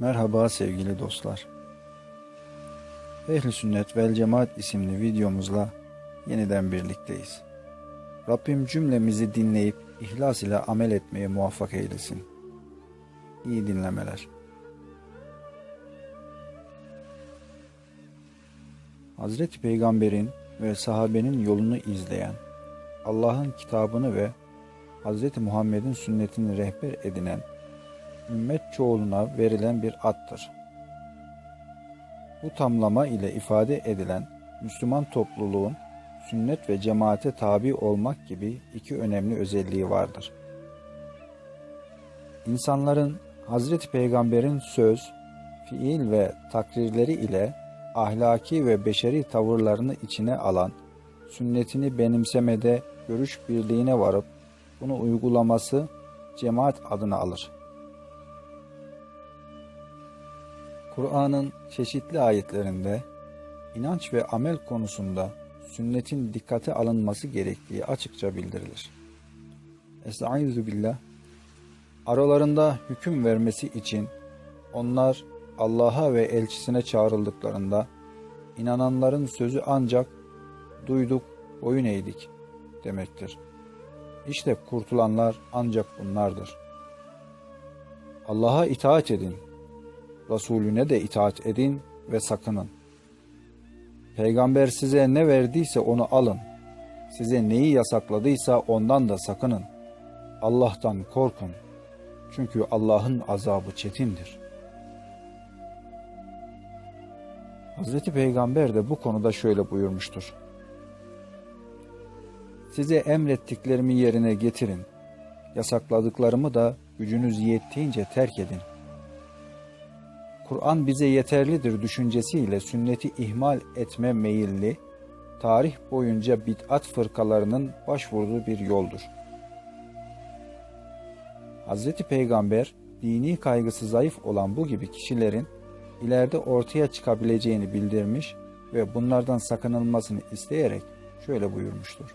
Merhaba sevgili dostlar. Ehli Sünnet vel Cemaat isimli videomuzla yeniden birlikteyiz. Rabbim cümlemizi dinleyip ihlas ile amel etmeye muvaffak eylesin. İyi dinlemeler. Hazreti Peygamber'in ve sahabenin yolunu izleyen, Allah'ın kitabını ve Hazreti Muhammed'in sünnetini rehber edinen ümmet çoğuluna verilen bir attır. Bu tamlama ile ifade edilen Müslüman topluluğun sünnet ve cemaate tabi olmak gibi iki önemli özelliği vardır. İnsanların Hazreti Peygamber'in söz, fiil ve takrirleri ile ahlaki ve beşeri tavırlarını içine alan, sünnetini benimsemede görüş birliğine varıp bunu uygulaması cemaat adını alır. Kur'an'ın çeşitli ayetlerinde inanç ve amel konusunda sünnetin dikkate alınması gerektiği açıkça bildirilir. Estaizu billah Aralarında hüküm vermesi için onlar Allah'a ve elçisine çağrıldıklarında inananların sözü ancak duyduk, boyun eğdik demektir. İşte kurtulanlar ancak bunlardır. Allah'a itaat edin, Resulüne de itaat edin ve sakının. Peygamber size ne verdiyse onu alın. Size neyi yasakladıysa ondan da sakının. Allah'tan korkun. Çünkü Allah'ın azabı çetindir. Hazreti Peygamber de bu konuda şöyle buyurmuştur. Size emrettiklerimi yerine getirin. Yasakladıklarımı da gücünüz yettiğince terk edin. Kur'an bize yeterlidir düşüncesiyle sünneti ihmal etme meyilli, tarih boyunca bid'at fırkalarının başvurduğu bir yoldur. Hz. Peygamber, dini kaygısı zayıf olan bu gibi kişilerin ileride ortaya çıkabileceğini bildirmiş ve bunlardan sakınılmasını isteyerek şöyle buyurmuştur.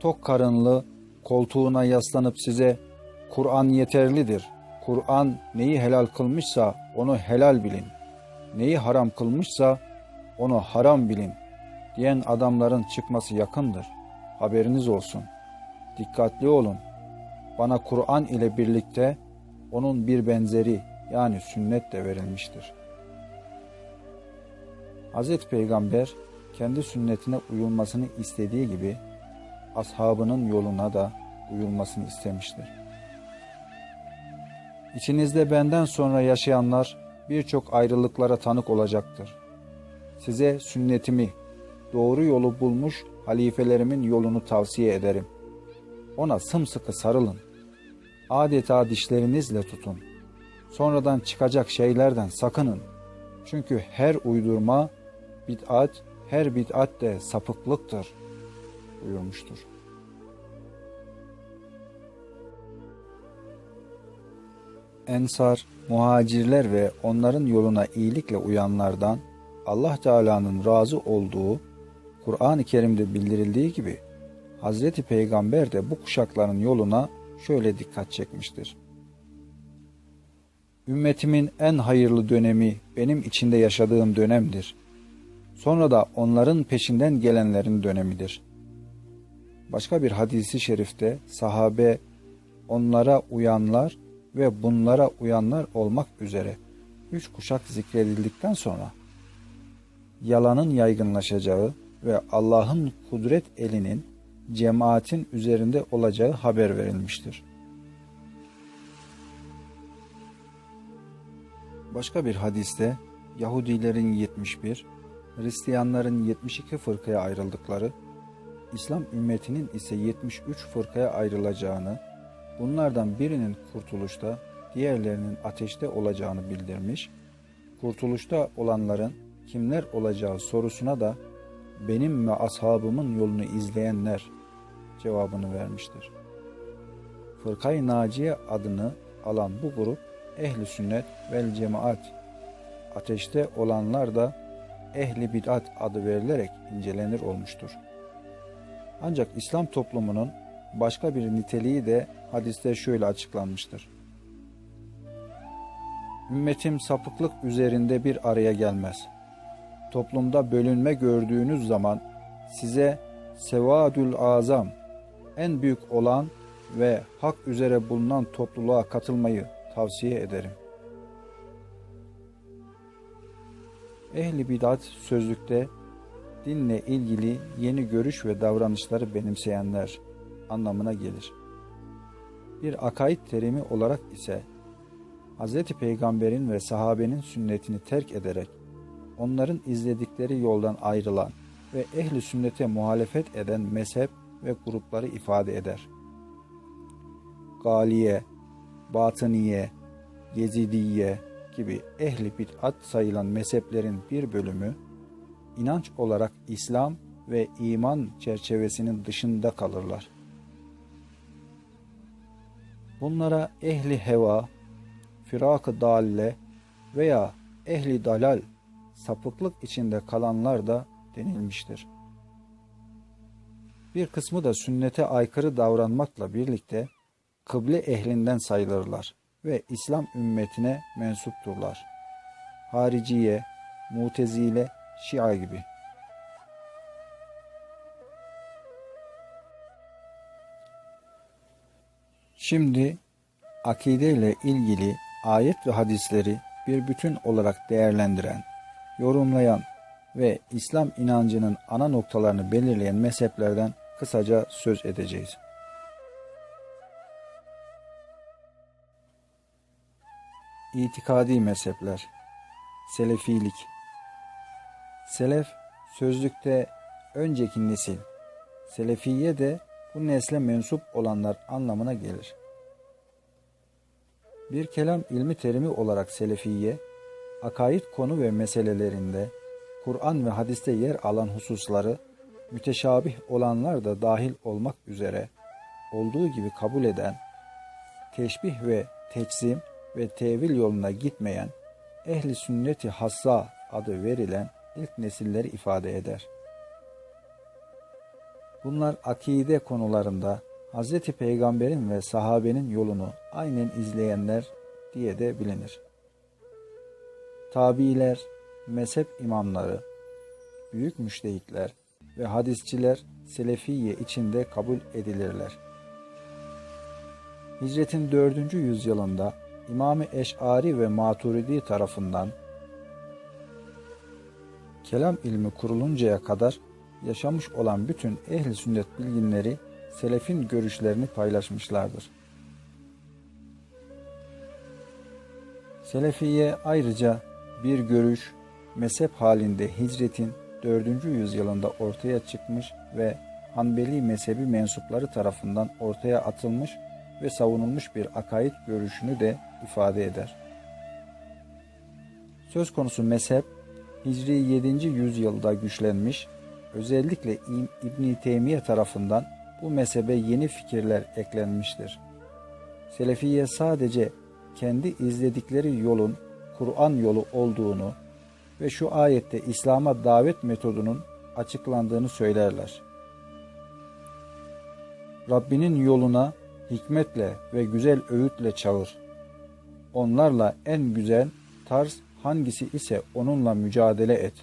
Tok karınlı, koltuğuna yaslanıp size Kur'an yeterlidir. Kur'an neyi helal kılmışsa onu helal bilin. Neyi haram kılmışsa onu haram bilin diyen adamların çıkması yakındır. Haberiniz olsun. Dikkatli olun. Bana Kur'an ile birlikte onun bir benzeri yani sünnet de verilmiştir. Hz. Peygamber kendi sünnetine uyulmasını istediği gibi ashabının yoluna da uyulmasını istemiştir. İçinizde benden sonra yaşayanlar birçok ayrılıklara tanık olacaktır. Size sünnetimi, doğru yolu bulmuş halifelerimin yolunu tavsiye ederim. Ona sımsıkı sarılın. Adeta dişlerinizle tutun. Sonradan çıkacak şeylerden sakının. Çünkü her uydurma bid'at, her bid'at de sapıklıktır buyurmuştur. Ensar, muhacirler ve onların yoluna iyilikle uyanlardan Allah Teala'nın razı olduğu Kur'an-ı Kerim'de bildirildiği gibi Hazreti Peygamber de bu kuşakların yoluna şöyle dikkat çekmiştir. Ümmetimin en hayırlı dönemi benim içinde yaşadığım dönemdir. Sonra da onların peşinden gelenlerin dönemidir. Başka bir hadisi şerifte sahabe onlara uyanlar ve bunlara uyanlar olmak üzere üç kuşak zikredildikten sonra yalanın yaygınlaşacağı ve Allah'ın kudret elinin cemaatin üzerinde olacağı haber verilmiştir. Başka bir hadiste Yahudilerin 71, Hristiyanların 72 fırkaya ayrıldıkları, İslam ümmetinin ise 73 fırkaya ayrılacağını bunlardan birinin kurtuluşta, diğerlerinin ateşte olacağını bildirmiş, kurtuluşta olanların kimler olacağı sorusuna da benim ve ashabımın yolunu izleyenler cevabını vermiştir. Fırkay Naciye adını alan bu grup ehli sünnet vel cemaat, ateşte olanlar da ehli bid'at adı verilerek incelenir olmuştur. Ancak İslam toplumunun başka bir niteliği de hadiste şöyle açıklanmıştır. Ümmetim sapıklık üzerinde bir araya gelmez. Toplumda bölünme gördüğünüz zaman size sevadül azam, en büyük olan ve hak üzere bulunan topluluğa katılmayı tavsiye ederim. Ehli bidat sözlükte dinle ilgili yeni görüş ve davranışları benimseyenler anlamına gelir. Bir akaid terimi olarak ise Hz. Peygamber'in ve sahabenin sünnetini terk ederek onların izledikleri yoldan ayrılan ve ehli sünnete muhalefet eden mezhep ve grupları ifade eder. Galiye, Batıniye, Yezidiye gibi ehli bid'at sayılan mezheplerin bir bölümü inanç olarak İslam ve iman çerçevesinin dışında kalırlar. Bunlara ehli heva, firak-ı dalle veya ehli dalal sapıklık içinde kalanlar da denilmiştir. Bir kısmı da sünnete aykırı davranmakla birlikte kıble ehlinden sayılırlar ve İslam ümmetine mensupturlar. Hariciye, Mutezile, Şia gibi. Şimdi akide ile ilgili ayet ve hadisleri bir bütün olarak değerlendiren, yorumlayan ve İslam inancının ana noktalarını belirleyen mezheplerden kısaca söz edeceğiz. İtikadi mezhepler Selefilik Selef sözlükte önceki nesil, Selefiye de bu nesle mensup olanlar anlamına gelir. Bir kelam ilmi terimi olarak Selefiye, akaid konu ve meselelerinde Kur'an ve hadiste yer alan hususları müteşabih olanlar da dahil olmak üzere olduğu gibi kabul eden, teşbih ve teçzim ve tevil yoluna gitmeyen, ehli sünneti hassa adı verilen ilk nesilleri ifade eder. Bunlar akide konularında Hz. Peygamber'in ve sahabenin yolunu aynen izleyenler diye de bilinir. Tabiiler, mezhep imamları, büyük müştehitler ve hadisçiler Selefiye içinde kabul edilirler. Hicretin 4. yüzyılında İmam-ı Eş'ari ve Maturidi tarafından kelam ilmi kuruluncaya kadar yaşamış olan bütün ehli sünnet bilginleri selefin görüşlerini paylaşmışlardır. Selefiye ayrıca bir görüş, mezhep halinde hicretin 4. yüzyılında ortaya çıkmış ve Hanbeli mezhebi mensupları tarafından ortaya atılmış ve savunulmuş bir akaid görüşünü de ifade eder. Söz konusu mezhep Hicri 7. yüzyılda güçlenmiş, özellikle İbn Teymiye tarafından bu mezhebe yeni fikirler eklenmiştir. Selefiye sadece kendi izledikleri yolun Kur'an yolu olduğunu ve şu ayette İslam'a davet metodunun açıklandığını söylerler. Rabbinin yoluna hikmetle ve güzel öğütle çağır. Onlarla en güzel tarz hangisi ise onunla mücadele et.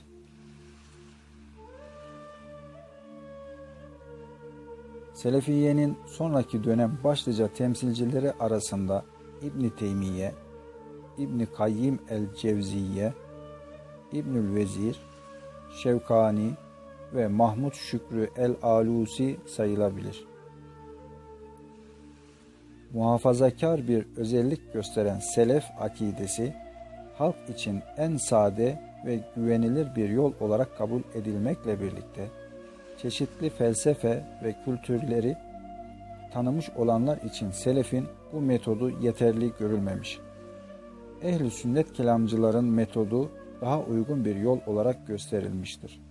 Selefiye'nin sonraki dönem başlıca temsilcileri arasında İbn Teymiye, İbn Kayyim el-Cevziye, İbnül Vezir, Şevkani ve Mahmud Şükrü el-Alusi sayılabilir. Muhafazakar bir özellik gösteren selef akidesi, halk için en sade ve güvenilir bir yol olarak kabul edilmekle birlikte, çeşitli felsefe ve kültürleri tanımış olanlar için selefin bu metodu yeterli görülmemiş. Ehli sünnet kelamcıların metodu daha uygun bir yol olarak gösterilmiştir.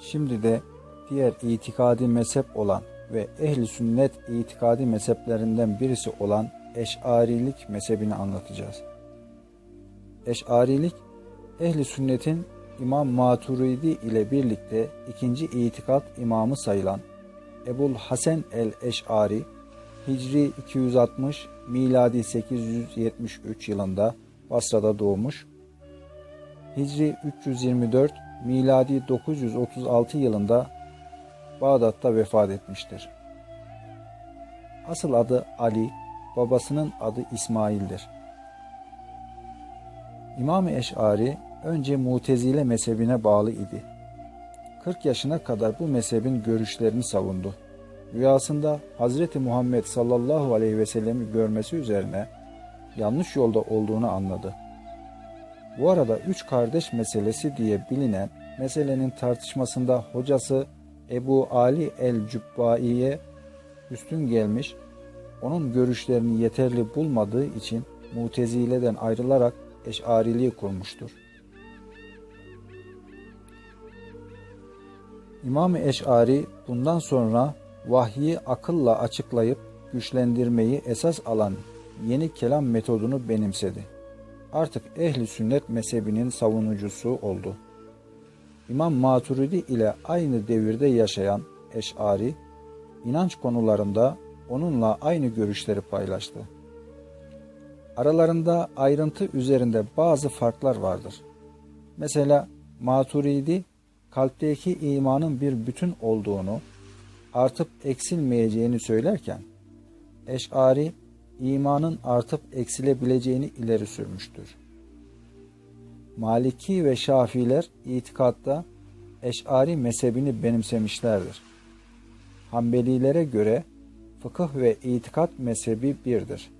Şimdi de diğer itikadi mezhep olan ve ehli sünnet itikadi mezheplerinden birisi olan Eş'arilik mezhebini anlatacağız. Eş'arilik ehli sünnetin İmam Maturidi ile birlikte ikinci itikat imamı sayılan Ebul Hasan el-Eş'ari Hicri 260 miladi 873 yılında Basra'da doğmuş. Hicri 324 miladi 936 yılında Bağdat'ta vefat etmiştir. Asıl adı Ali, babasının adı İsmail'dir. İmam-ı Eş'ari önce Mutezile mezhebine bağlı idi. 40 yaşına kadar bu mezhebin görüşlerini savundu. Rüyasında Hazreti Muhammed sallallahu aleyhi ve sellemi görmesi üzerine yanlış yolda olduğunu anladı. Bu arada üç kardeş meselesi diye bilinen meselenin tartışmasında hocası Ebu Ali el-Cübbai'ye üstün gelmiş, onun görüşlerini yeterli bulmadığı için Mutezile'den ayrılarak Eş'ariliği kurmuştur. İmam-ı Eş'ari bundan sonra vahyi akılla açıklayıp güçlendirmeyi esas alan yeni kelam metodunu benimsedi. Artık ehli sünnet mezhebinin savunucusu oldu. İmam Maturidi ile aynı devirde yaşayan Eş'ari, inanç konularında onunla aynı görüşleri paylaştı. Aralarında ayrıntı üzerinde bazı farklar vardır. Mesela Maturidi kalpteki imanın bir bütün olduğunu, artıp eksilmeyeceğini söylerken, Eş'ari imanın artıp eksilebileceğini ileri sürmüştür. Maliki ve Şafiler itikatta Eş'ari mezhebini benimsemişlerdir. Hanbelilere göre fıkıh ve itikat mezhebi birdir.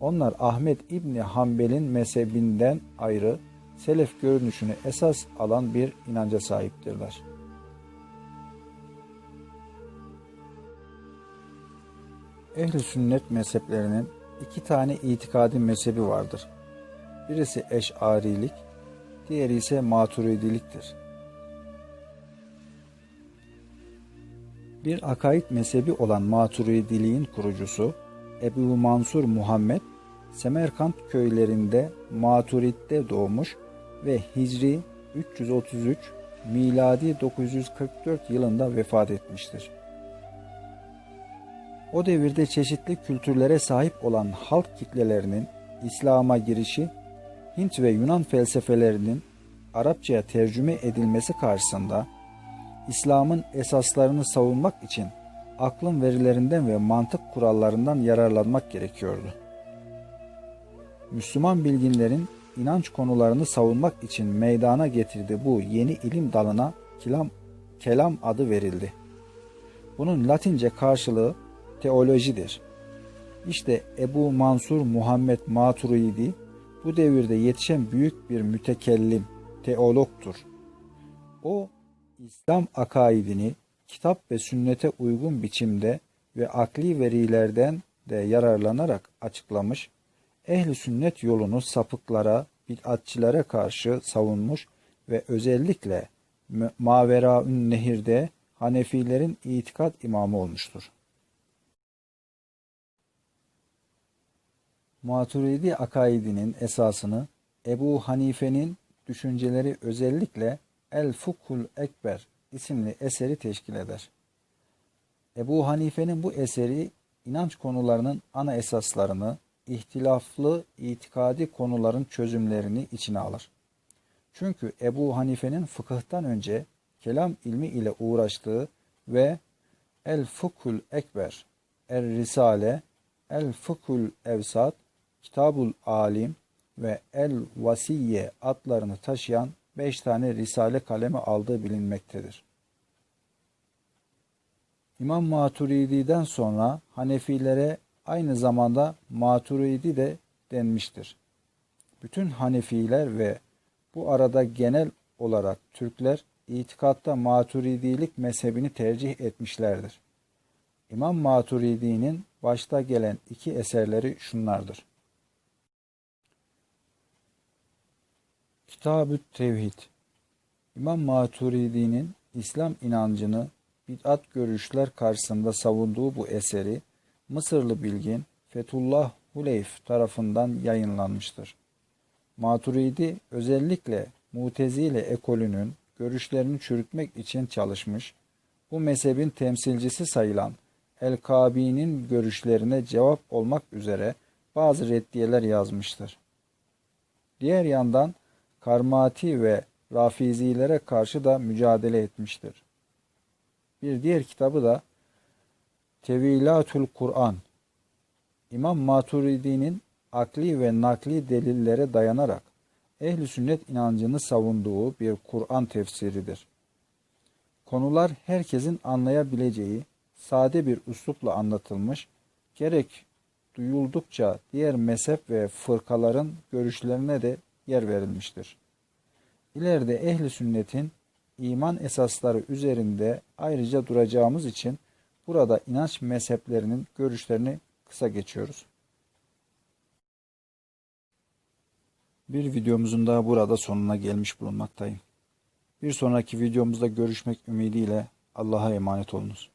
Onlar Ahmet İbni Hanbel'in mezhebinden ayrı selef görünüşünü esas alan bir inanca sahiptirler. Ehli sünnet mezheplerinin iki tane itikadi mezhebi vardır. Birisi eşarilik, diğeri ise maturidiliktir. Bir akaid mezhebi olan maturidiliğin kurucusu Ebu Mansur Muhammed, Semerkant köylerinde Maturid'de doğmuş ve Hicri 333 miladi 944 yılında vefat etmiştir. O devirde çeşitli kültürlere sahip olan halk kitlelerinin İslam'a girişi, Hint ve Yunan felsefelerinin Arapçaya tercüme edilmesi karşısında İslam'ın esaslarını savunmak için aklın verilerinden ve mantık kurallarından yararlanmak gerekiyordu. Müslüman bilginlerin inanç konularını savunmak için meydana getirdiği bu yeni ilim dalına kelam, kelam adı verildi. Bunun Latince karşılığı teolojidir. İşte Ebu Mansur Muhammed Maturidi bu devirde yetişen büyük bir mütekellim, teologtur. O İslam akaidini kitap ve sünnete uygun biçimde ve akli verilerden de yararlanarak açıklamış, ehli sünnet yolunu sapıklara, bid'atçilere karşı savunmuş ve özellikle Maveraün Nehir'de Hanefilerin itikat imamı olmuştur. Maturidi akaidinin esasını Ebu Hanife'nin düşünceleri özellikle El Fukhul Ekber isimli eseri teşkil eder. Ebu Hanife'nin bu eseri inanç konularının ana esaslarını, ihtilaflı itikadi konuların çözümlerini içine alır. Çünkü Ebu Hanife'nin fıkıhtan önce kelam ilmi ile uğraştığı ve El Fukul Ekber, Er Risale, El Fukul Evsat, Kitabul Alim ve El Vasiye adlarını taşıyan beş tane risale kalemi aldığı bilinmektedir. İmam Maturidi'den sonra Hanefilere aynı zamanda Maturidi de denmiştir. Bütün Hanefiler ve bu arada genel olarak Türkler itikatta Maturidilik mezhebini tercih etmişlerdir. İmam Maturidi'nin başta gelen iki eserleri şunlardır. Kitab-ı Tevhid İmam Maturidi'nin İslam inancını bid'at görüşler karşısında savunduğu bu eseri Mısırlı bilgin Fethullah Huleyf tarafından yayınlanmıştır. Maturidi özellikle Mutezile ekolünün görüşlerini çürütmek için çalışmış, bu mezhebin temsilcisi sayılan El-Kabi'nin görüşlerine cevap olmak üzere bazı reddiyeler yazmıştır. Diğer yandan Karmati ve Rafizilere karşı da mücadele etmiştir. Bir diğer kitabı da Tevilatül Kur'an. İmam Maturidi'nin akli ve nakli delillere dayanarak ehli sünnet inancını savunduğu bir Kur'an tefsiridir. Konular herkesin anlayabileceği sade bir üslupla anlatılmış, gerek duyuldukça diğer mezhep ve fırkaların görüşlerine de yer verilmiştir. İleride ehli sünnetin iman esasları üzerinde ayrıca duracağımız için burada inanç mezheplerinin görüşlerini kısa geçiyoruz. Bir videomuzun daha burada sonuna gelmiş bulunmaktayım. Bir sonraki videomuzda görüşmek ümidiyle Allah'a emanet olunuz.